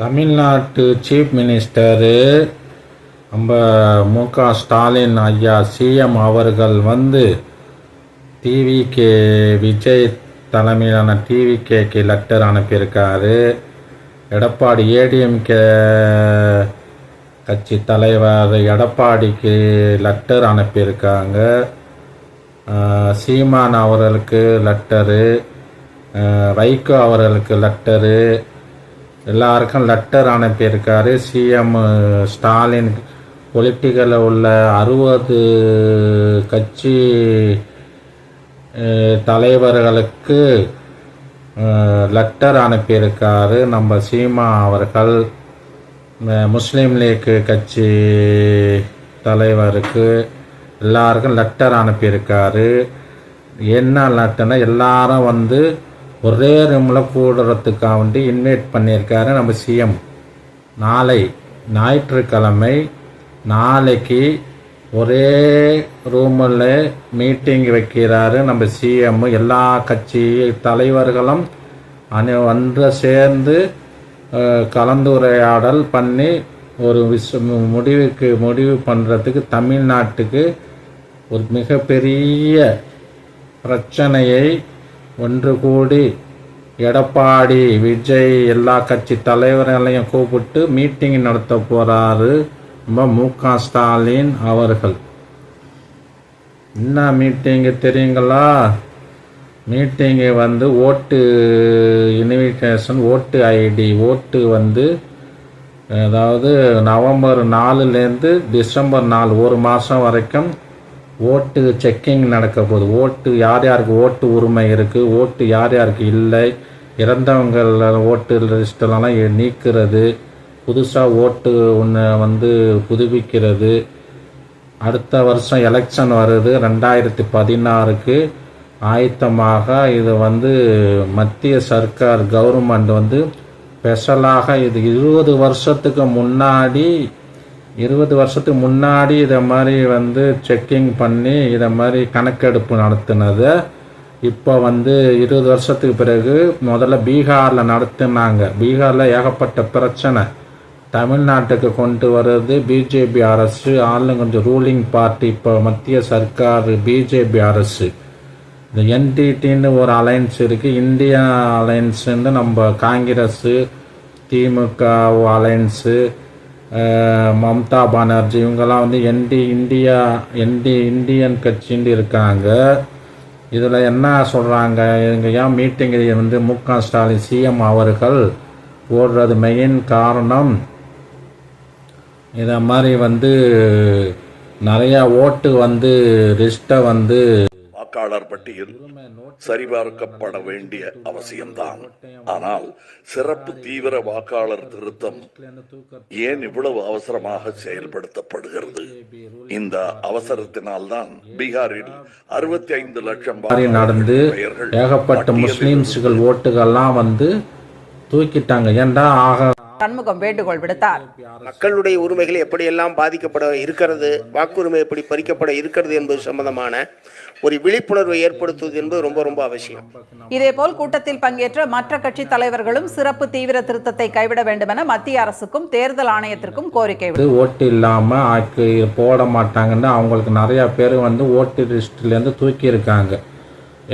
தமிழ்நாட்டு chief minister நம்ம மு க ஸ்டாலின் ஐயா சிஎம் அவர்கள் வந்து டிவிகே விஜய் தலைமையிலான டிவிகேக்கு லெட்டர் அனுப்பியிருக்காரு. எடப்பாடி ஏடிஎம்கே கட்சி தலைவர் எடப்பாடிக்கு லெட்டர் அனுப்பியிருக்காங்க. சீமான் அவர்களுக்கு லெட்டரு வைகோ அவர்களுக்கு லெட்டரு எல்லாருக்கும் லெட்டர் அனுப்பியிருக்காரு. சிஎம் ஸ்டாலின் பொலிட்டிக்கலில் உள்ள அறுபது கட்சி தலைவர்களுக்கு லெட்டர் அனுப்பியிருக்காரு. நம்ம சீமா அவர்கள் முஸ்லீம் லீக் கட்சி தலைவருக்கு எல்லாருக்கும் லெட்டர் அனுப்பியிருக்காரு. என்ன லெட்டர்னா எல்லாரும் வந்து ஒரே ரூமில் கூடுறதுக்காக வேண்டி இன்வைட் பண்ணியிருக்காரு நம்ம சிஎம் நாளை ஞாயிற்றுக்கிழமை நாளைக்கு ஒரே ரூமில் மீட்டிங் வைக்கிறாரு நம்ம சிஎம் எல்லா கட்சி தலைவர்களும் அணி ஒன்று சேர்ந்து கலந்துரையாடல் பண்ணி ஒரு விஷ முடிவுக்கு முடிவு பண்ணுறதுக்கு தமிழ்நாட்டுக்கு ஒரு மிகப்பெரிய பிரச்சனையை ஒன்று கூடி எடப்பாடி விஜய் எல்லா கட்சி தலைவர்களையும் கூப்பிட்டு மீட்டிங் நடத்த போறாரு. நம்ம மு க ஸ்டாலின் அவர்கள். என்ன மீட்டிங்கு தெரியுங்களா? மீட்டிங்கு வந்து ஓட்டு இன்விடேஷன் ஓட்டு ஐடி ஓட்டு வந்து அதாவது நவம்பர் நாலுலேருந்து டிசம்பர் நாலு ஒரு மாதம் வரைக்கும் ஓட்டு செக்கிங் நடக்க போகுது. ஓட்டு யார் யாருக்கு ஓட்டு உரிமை இருக்குது ஓட்டு யார் யாருக்கு இல்லை? இறந்தவங்கள் ஓட்டு லிஸ்டெல்லாம் நீக்கிறது. புதுசாக ஓட்டு ஒன்று வந்து புதுப்பிக்கிறது. அடுத்த வருஷம் எலெக்ஷன் வருது. ரெண்டாயிரத்தி பதினாறுக்கு ஆயத்தமாக இது வந்து மத்திய சர்க்கார் கவர்மெண்ட் வந்து ஸ்பெஷலாக இது இருபது வருஷத்துக்கு முன்னாடி இருபது வருஷத்துக்கு முன்னாடி இதை மாதிரி வந்து செக்கிங் பண்ணி இதை மாதிரி கணக்கெடுப்பு நடத்தினதை இப்போ வந்து இருபது வருஷத்துக்கு பிறகு முதல்ல பீகாரில் நடத்தினாங்க. பீகாரில் ஏகப்பட்ட பிரச்சனை. தமிழ்நாட்டுக்கு கொண்டு வர்றது பிஜேபி அரசு ஆளும் கொஞ்சம் ரூலிங் பார்ட்டி இப்போ மத்திய சர்க்கார் பிஜேபி அரசு. இந்த என்டிடின்னு ஒரு அலைன்ஸ் இருக்குது இந்தியா அலைன்ஸுன்னு நம்ம காங்கிரஸு திமுக அலைன்ஸு மம்தா பானர்ஜி இவங்கெல்லாம் வந்து என்டி இந்தியா என்டி இந்தியன் கட்சின்னு இருக்காங்க. இதில் என்ன சொல்கிறாங்க இவங்க ஏன் மீட்டிங் வந்து மு க ஸ்டாலின் சிஎம் அவர்கள் போடுறது மெயின் காரணம்? இதை மாதிரி வந்து நிறையா ஓட்டு வந்து ரிஸ்ட்டை வந்து வாக்காளர் பட்டியல் சரிபார்க்கப்பட வேண்டிய அவசியம்தான். ஆனால் சிறப்பு தீவிர வாக்காளர் திருத்தம் ஏன் இவ்வளவு அவசரமாக செயல்படுத்தப்படுகிறது? இந்த அவசரத்தினால்தான் பீகாரில் அறுபத்தி ஐந்து லட்சம் நடந்து ஏகப்பட்ட முஸ்லீம்ஸுகள் ஓட்டுகள்லாம் வந்து தூக்கிட்டாங்க. ஏன்டா ஆக சண்முகம் வேண்டுகோள் விடுத்தார். மக்களுடைய உரிமைகள் எப்படியெல்லாம் பாதிக்கப்பட இருக்கிறது வாக்குரிமை எப்படி பறிக்கப்பட இருக்கிறது என்பது சம்பந்தமான ஒரு விழிப்புணர்வை ஏற்படுத்துவது என்பது ரொம்ப ரொம்ப அவசியம். இதேபோல் கூட்டத்தில் பங்கேற்ற மற்ற கட்சி தலைவர்களும் சிறப்பு தீவிர திருத்தத்தை கைவிட வேண்டுமென மத்திய அரசுக்கும் தேர்தல் ஆணையத்திற்கும் கோரிக்கை ஓட்டு இல்லாமல் ஆக்கு போட மாட்டாங்கன்னு அவங்களுக்கு நிறையா பேர் வந்து ஓட்டு லிஸ்ட்லேருந்து தூக்கி இருக்காங்க.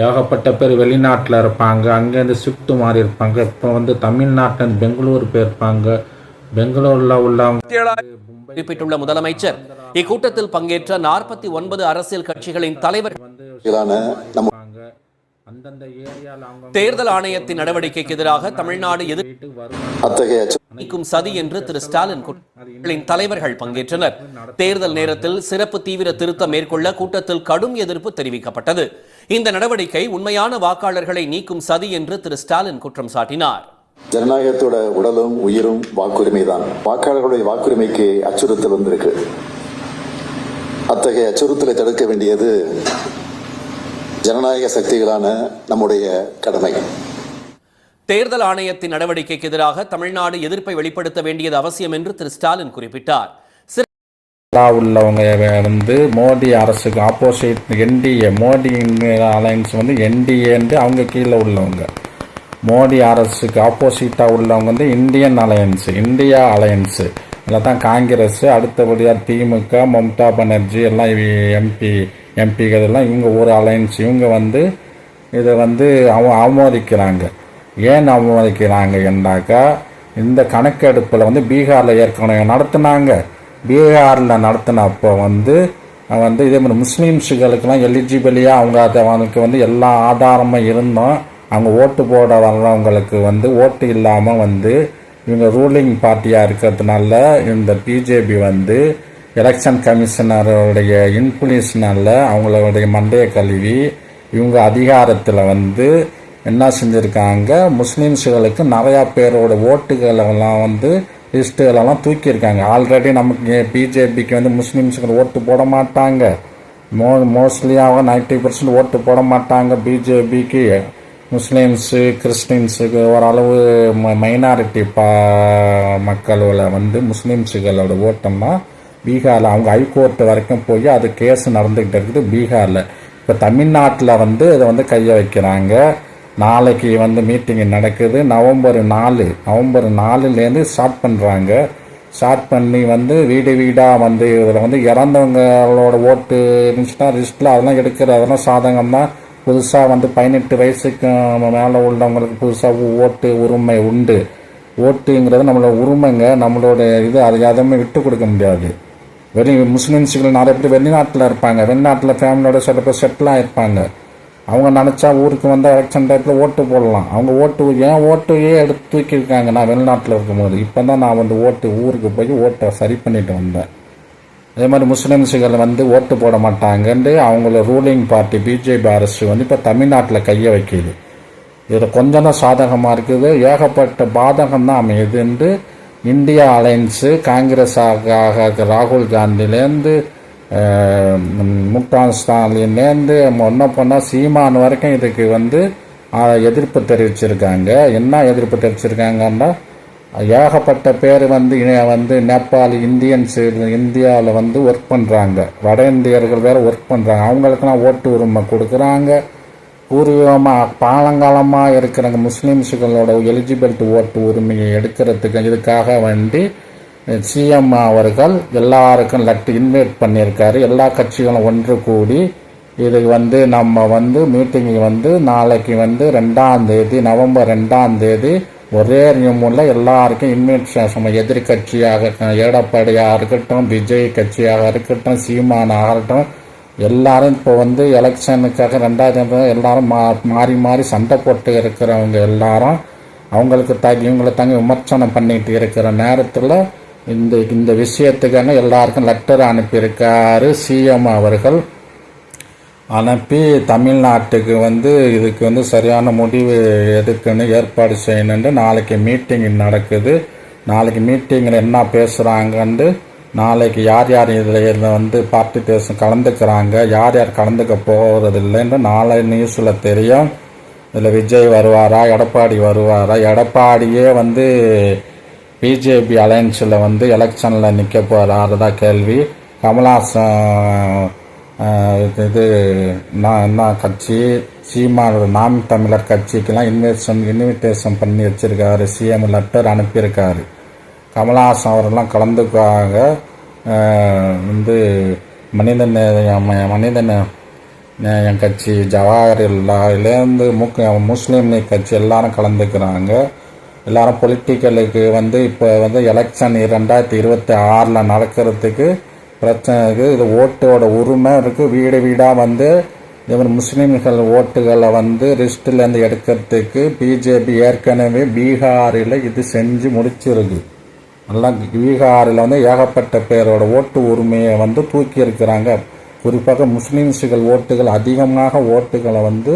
ஏகப்பட்ட பேர் வெளிநாட்டில் இருப்பாங்க அங்கேருந்து ஷிஃப்ட் மாறி இருப்பாங்க. இப்போ வந்து தமிழ்நாட்டில் பெங்களூர் போயிருப்பாங்க. பெங்களூரில் உள்ளவங்க குறிப்பிட்டுள்ள முதலமைச்சர் இக்கூட்டத்தில் பங்கேற்ற நாற்பத்தி ஒன்பது அரசியல் கட்சிகளின் தலைவர் தேர்தல் ஆணையத்தின் நடவடிக்கைக்கு எதிராக தமிழ்நாடு நீக்கும் சதி என்று திரு ஸ்டாலின் தலைவர்கள் பங்கேற்றனர். தேர்தல் நேரத்தில் சிறப்பு தீவிர திருத்தம் மேற்கொள்ள கூட்டத்தில் கடும் எதிர்ப்பு தெரிவிக்கப்பட்டது. இந்த நடவடிக்கை உண்மையான வாக்காளர்களை நீக்கும் சதி என்று திரு ஸ்டாலின் குற்றம் சாட்டினார். ஜனநாயகத்தோட உடலும் உயிரும் வாக்குரிமை தான் வாக்காளர்களுடைய வாக்குரிமைக்கு அச்சுறுத்தல் வந்திருக்கு. அத்தகைய அச்சுறுத்தலை தடுக்க வேண்டியது ஜனநாயக சக்திகளான நம்முடைய கடமை. தேர்தல் ஆணையத்தின் நடவடிக்கைக்கு எதிராக தமிழ்நாடு எதிர்ப்பை வெளிப்படுத்த வேண்டியது அவசியம் என்று திரு ஸ்டாலின் குறிப்பிட்டார். உள்ளவங்க வந்து மோடி அரசுக்கு ஆப்போசிட் என்டிஏ மோடி அலைன்ஸ் வந்து என்டிஏன்னு அவங்க கீழே உள்ளவங்க. மோடி அரசுக்கு ஆப்போசிட்டாக உள்ளவங்க வந்து இந்தியன் அலையன்ஸ் இந்தியா அலையன்ஸு இதில் தான் காங்கிரஸ் அடுத்தபடியாக திமுக மம்தா பானர்ஜி எல்லாம் எம்பி எம்பிகள் எல்லாம் இவங்க ஒரு அலையன்ஸ் இவங்க வந்து இதை வந்து அவ அவமதிக்கிறாங்க. ஏன் அவமதிக்கிறாங்க என்றாக்கா இந்த கணக்கெடுப்பில் வந்து பீகாரில் ஏற்கனவே நடத்தினாங்க. பீகாரில் நடத்தினப்போ வந்து வந்து இதே மாதிரி முஸ்லீம்ஸுகளுக்கெல்லாம் எலிஜிபிளியாக அவங்க அதை அவனுக்கு வந்து எல்லா ஆதாரமும் இருந்தும் அவங்க ஓட்டு போட வர்றவங்களுக்கு வந்து ஓட்டு இல்லாமல் வந்து இவங்க ரூலிங் பார்ட்டியாக இருக்கிறதுனால இந்த பிஜேபி வந்து எலெக்ஷன் கமிஷனருடைய இன்ஃப்ளூயன்ஸ்னால அவங்களுடைய மண்டையை கழுவி இவங்க அதிகாரத்தில் வந்து என்ன செஞ்சுருக்காங்க முஸ்லீம்ஸுகளுக்கு நிறையா பேரோட ஓட்டுகளெல்லாம் வந்து லிஸ்ட்டுகளெல்லாம் தூக்கியிருக்காங்க. ஆல்ரெடி நமக்கு பிஜேபிக்கு வந்து முஸ்லீம்ஸுகள் ஓட்டு போட மாட்டாங்க? மோ மோஸ்ட்லியாக நைன்டி பர்சன்ட் ஓட்டு போட மாட்டாங்க பிஜேபிக்கு முஸ்லீம்ஸு கிறிஸ்டின்ஸுக்கு ஓரளவு மைனாரிட்டி பா மக்களில் வந்து முஸ்லீம்ஸுகளோட ஓட்டம்னா பீகாரில் அவங்க ஹைகோர்ட் வரைக்கும் போய் அது கேஸ் நடந்துக்கிட்டு இருக்குது பீகாரில். இப்போ தமிழ்நாட்டில் வந்து இதை வந்து கையை வைக்கிறாங்க. நாளைக்கு வந்து மீட்டிங் நடக்குது. நவம்பர் நாலு நவம்பர் நாலுலேருந்து ஸ்டார்ட் பண்ணுறாங்க ஸ்டார்ட் பண்ணி வந்து வீடு வீடாக வந்து இதில் வந்து இறந்தவங்களோட ஓட்டு இருந்துச்சுன்னா ரிஸ்ட்டில் அதெல்லாம் எடுக்கிற அதெல்லாம் சாதகம் தான் புதுசாக வந்து பதினெட்டு வயசுக்கு மேலே உள்ளவங்களுக்கு புதுசாக ஓட்டு உரிமை உண்டு. ஓட்டுங்கிறது நம்மளோட உரிமைங்க. நம்மளோட இது அது எதுவுமே விட்டு கொடுக்க முடியாது. வெளி முஸ்லீம்ஸுகள் நிறைய பேர் வெளிநாட்டில் இருப்பாங்க. வெளிநாட்டில் ஃபேமிலியோட சில பேர் செட்டில் ஆகிருப்பாங்க அவங்க நினச்சா ஊருக்கு வந்தால் எலெக்ஷன் டைத்தில் ஓட்டு போடலாம். அவங்க ஓட்டு ஏன் ஓட்டையே எடுத்து தூக்கியிருக்காங்க? நான் வெளிநாட்டில் இருக்கும்போது. இப்போ தான் நான் வந்து ஓட்டு ஊருக்கு போய் ஓட்டை சரி பண்ணிட்டு வந்தேன். அதே மாதிரி முஸ்லிம்ஸுகள் வந்து ஓட்டு போட மாட்டாங்கன்ட்டு அவங்கள ரூலிங் பார்ட்டி பிஜேபி அரசு வந்து இப்போ தமிழ்நாட்டில் கையை வைக்கிது. இதில் கொஞ்சம் தான் சாதகமாக இருக்குது. ஏகப்பட்ட பாதகம் தான் அமையுதுன்ட்டு இந்தியா அலையன்ஸு காங்கிரஸ் ஆக ராகுல் காந்திலேருந்து முக்தான் ஸ்டாலின்லேருந்து ஒன்றும் போனால் சீமான் வரைக்கும் இதுக்கு வந்து எதிர்ப்பு தெரிவிச்சிருக்காங்க. என்ன எதிர்ப்பு தெரிவிச்சிருக்காங்கன்னா ஏகப்பட்ட பேர் வந்து இன- வந்து நேபாள் இந்தியன்ஸ் இந்தியாவில் வந்து ஒர்க் பண்ணுறாங்க வட இந்தியர்கள் வேறு ஒர்க் பண்ணுறாங்க அவங்களுக்கெல்லாம் ஓட்டு உரிமை கொடுக்குறாங்க. பூர்வீகமாக பாலங்காலமாக இருக்கிற முஸ்லீம்ஸுகளோட எலிஜிபிலிட்டி ஓட்டு உரிமையை எடுக்கிறதுக்கு இதுக்காக வேண்டி சிஎம் அவர்கள் எல்லாருக்கும் லெட்டர் இன்வைட் பண்ணியிருக்காரு. எல்லா கட்சிகளும் ஒன்று கூடி இது வந்து நம்ம வந்து மீட்டிங் வந்து நாளைக்கு வந்து ரெண்டாம் தேதி நவம்பர் ரெண்டாம் தேதி ஒரே நியமில் எல்லாருக்கும் இன்விடேஷன் எதிர்கட்சியாக எடப்பாடியாக இருக்கட்டும் விஜய் கட்சியாக இருக்கட்டும் சீமானாக இருக்கட்டும் எல்லாரும் இப்போ வந்து எலெக்ஷனுக்காக ரெண்டாயிரத்தி எல்லாரும் மா மாறி மாறி சண்டை போட்டு இருக்கிறவங்க எல்லாரும் அவங்களுக்கு த இவங்களை தங்கி விமர்சனம் பண்ணிட்டு இருக்கிற நேரத்தில் இந்த இந்த விஷயத்துக்காக எல்லாருக்கும் லெட்டர் அனுப்பியிருக்காரு சிஎம் அவர்கள். அனுப்பி தமிழ்நாட்டுக்கு வந்து இதுக்கு வந்து சரியான முடிவு எதுக்குன்னு ஏற்பாடு செய்யணுன்ட்டு நாளைக்கு மீட்டிங் நடக்குது. நாளைக்கு மீட்டிங்கில் என்ன பேசுகிறாங்கன்ட்டு நாளைக்கு யார் யார் இதில் வந்து பார்ட்டி பேச கலந்துக்கிறாங்க யார் யார் கலந்துக்க போகிறது இல்லைன்னு நாளை நியூஸில் தெரியும். இதில் விஜய் வருவாரா எடப்பாடி வருவாரா? எடப்பாடியே வந்து பிஜேபி அலையன்ஸில் வந்து எலெக்ஷனில் நிற்க தான் கேள்வி. கமலாசன் இது- இது நான் என்ன கட்சி? சீமானோட நாம் தமிழர் கட்சிக்கெல்லாம் இன்விடேஷன் இன்விடேஷன் பண்ணி வச்சுருக்காரு. சிஎம் லெட்டர் அனுப்பியிருக்காரு. கமலஹாசன் அவரெல்லாம் கலந்துக்காக வந்து மனித மனித என் நேயம் கட்சி ஜவாஹர்லாலேருந்து முக்க முஸ்லீம் லீக் கட்சி எல்லாரும் கலந்துக்கிறாங்க. எல்லாரும் பொலிட்டிக்கலுக்கு வந்து இப்போ வந்து எலெக்ஷன் ரெண்டாயிரத்தி இருபத்தி ஆறில் நடக்கிறதுக்கு பிரச்சனை இருக்குது இது ஓட்டோட உரிமை இருக்குது வீடு வீடாக வந்து இதே மாதிரி முஸ்லீம்கள் ஓட்டுகளை வந்து ரிஸ்ட்லேருந்து எடுக்கிறதுக்கு பிஜேபி ஏற்கனவே பீகாரில் இது செஞ்சு முடிச்சிருக்கு. நல்லா பீகாரில் வந்து ஏகப்பட்ட பேரோட ஓட்டு உரிமையை வந்து தூக்கி இருக்கிறாங்க. குறிப்பாக முஸ்லீம்ஸுகள் ஓட்டுகள் அதிகமாக ஓட்டுகளை வந்து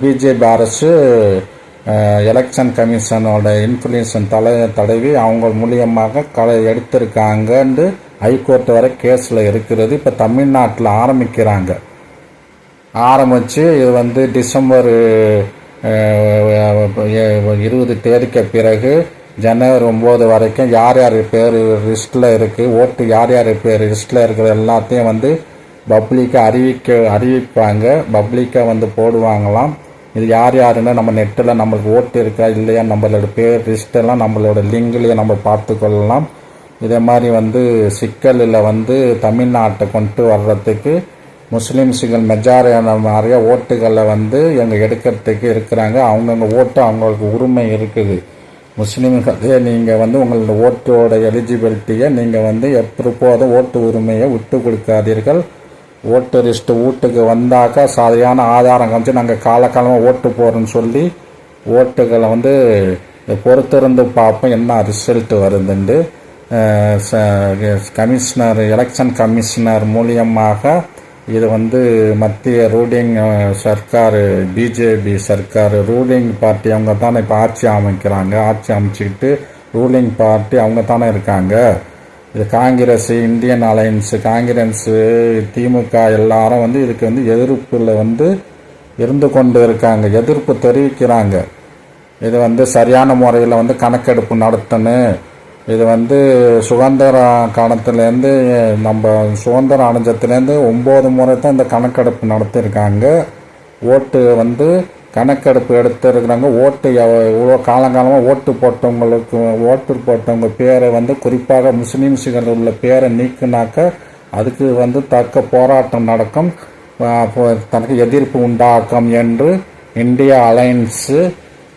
பிஜேபி அரசு எலெக்ஷன் கமிஷனோட இன்ஃப்ளூயன்ஸன் தலை தடவி அவங்க மூலியமாக களை எடுத்திருக்காங்கன்னு ஹைகோர்ட் வரை கேஸில் இருக்கிறது. இப்போ தமிழ்நாட்டில் ஆரம்பிக்கிறாங்க. ஆரம்பித்து இது வந்து டிசம்பர் இருபது தேதிக்கு பிறகு ஜனவரி ஒம்பது வரைக்கும் யார் யார் பேர் லிஸ்ட்டில் இருக்குது ஓட்டு யார் யார் பேர் லிஸ்ட்டில் இருக்கிற எல்லாத்தையும் வந்து பப்ளிக்காக அறிவிக்க அறிவிப்பாங்க. பப்ளிக்காக வந்து போடுவாங்களாம். இது யார் யாருன்னா நம்ம நெட்டில் நம்மளுக்கு ஓட்டு இருக்கா இல்லையா நம்மளோட பேர் லிஸ்ட்டெல்லாம் நம்மளோட லிங்க்லேயே நம்ம பார்த்துக்கொள்ளலாம். இதே மாதிரி வந்து சிக்கலில் வந்து தமிழ்நாட்டை கொண்டு வர்றதுக்கு முஸ்லீம்ஸுகள் மெஜாரியான நிறைய ஓட்டுகளை வந்து எங்கள் எடுக்கிறதுக்கு இருக்கிறாங்க. அவங்கவுங்க ஓட்டு அவங்களுக்கு உரிமை இருக்குது. முஸ்லீம்களே நீங்கள் வந்து உங்களோட ஓட்டோட எலிஜிபிலிட்டியை நீங்கள் வந்து எப்போதும் ஓட்டு உரிமையை விட்டு கொடுக்காதீர்கள். ஓட்டு லிஸ்ட்டு வீட்டுக்கு வந்தாக்கா சரியான ஆதாரம் காமிச்சு நாங்கள் காலகாலமாக ஓட்டு போகிறோன்னு சொல்லி ஓட்டுகளை வந்து பொறுத்திருந்து பார்ப்போம். என்ன ரிசல்ட் வருதுண்டு கமிஷனர் எலெக்ஷன் கமிஷனர் மூலியமாக இது வந்து மத்திய ரூலிங் சர்க்கார் பிஜேபி சர்க்கார் ரூலிங் பார்ட்டி அவங்க தானே இப்போ ஆட்சி அமைக்கிறாங்க. ஆட்சி அமைச்சிக்கிட்டு ரூலிங் பார்ட்டி அவங்க தானே இருக்காங்க. இது காங்கிரஸ் இந்தியன் அலையன்ஸு காங்கிரஸு திமுக எல்லாரும் வந்து இதுக்கு வந்து எதிர்ப்பில் வந்து இருந்து கொண்டு இருக்காங்க. எதிர்ப்பு தெரிவிக்கிறாங்க. இது வந்து சரியான முறையில் வந்து கணக்கெடுப்பு நடத்தணும். இது வந்து சுதந்திர காலத்துலேருந்து நம்ம சுதந்திரம் அடைஞ்சதுலேருந்து ஒம்பது முறை தான் இந்த கணக்கெடுப்பு நடத்தியிருக்காங்க ஓட்டு வந்து கணக்கெடுப்பு எடுத்திருக்கிறாங்க. ஓட்டு இவ்வளோ காலங்காலமாக ஓட்டு போட்டவங்களுக்கு ஓட்டு போட்டவங்க பேரை வந்து குறிப்பாக முஸ்லீம்ஸுகள் உள்ள பேரை நீக்குனாக்க அதுக்கு வந்து தக்க போராட்டம் நடக்கும். தனக்கு எதிர்ப்பு உண்டாக்கும் என்று இந்தியா அலையன்ஸு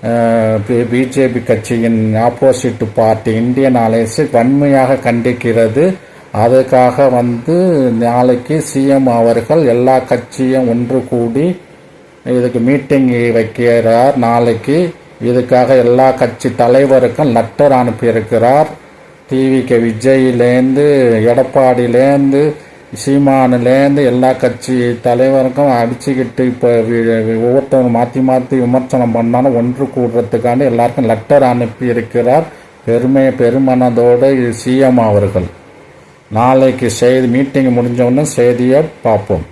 பிஜேபி கட்சியின் ஆப்போசிட் பார்ட்டி இந்தியன் அலையன்ஸ் வன்மையாக கண்டிக்கிறது. அதுக்காக வந்து நாளைக்கு சிஎம் அவர்கள் எல்லா கட்சியும் ஒன்று கூடி இதுக்கு மீட்டிங் வைக்கிறார். நாளைக்கு இதுக்காக எல்லா கட்சி தலைவருக்கும் லெட்டர் அனுப்பியிருக்கிறார். டிவிக்கு விஜயிலேருந்து எடப்பாடியிலேருந்து சீமானிலேருந்து எல்லா கட்சி தலைவருக்கும் அடிச்சுக்கிட்டு இப்போ ஒவ்வொருத்தவங்க மாற்றி மாற்றி விமர்சனம் பண்ணாலும் ஒன்று கூடுறதுக்காண்டி எல்லாருக்கும் லெட்டர் அனுப்பி இருக்கிறார். பெருமை பெருமனதோடு சிஎம் அவர்கள். நாளைக்கு செய்தி மீட்டிங் முடிஞ்சவுடனே செய்தியை பார்ப்போம்.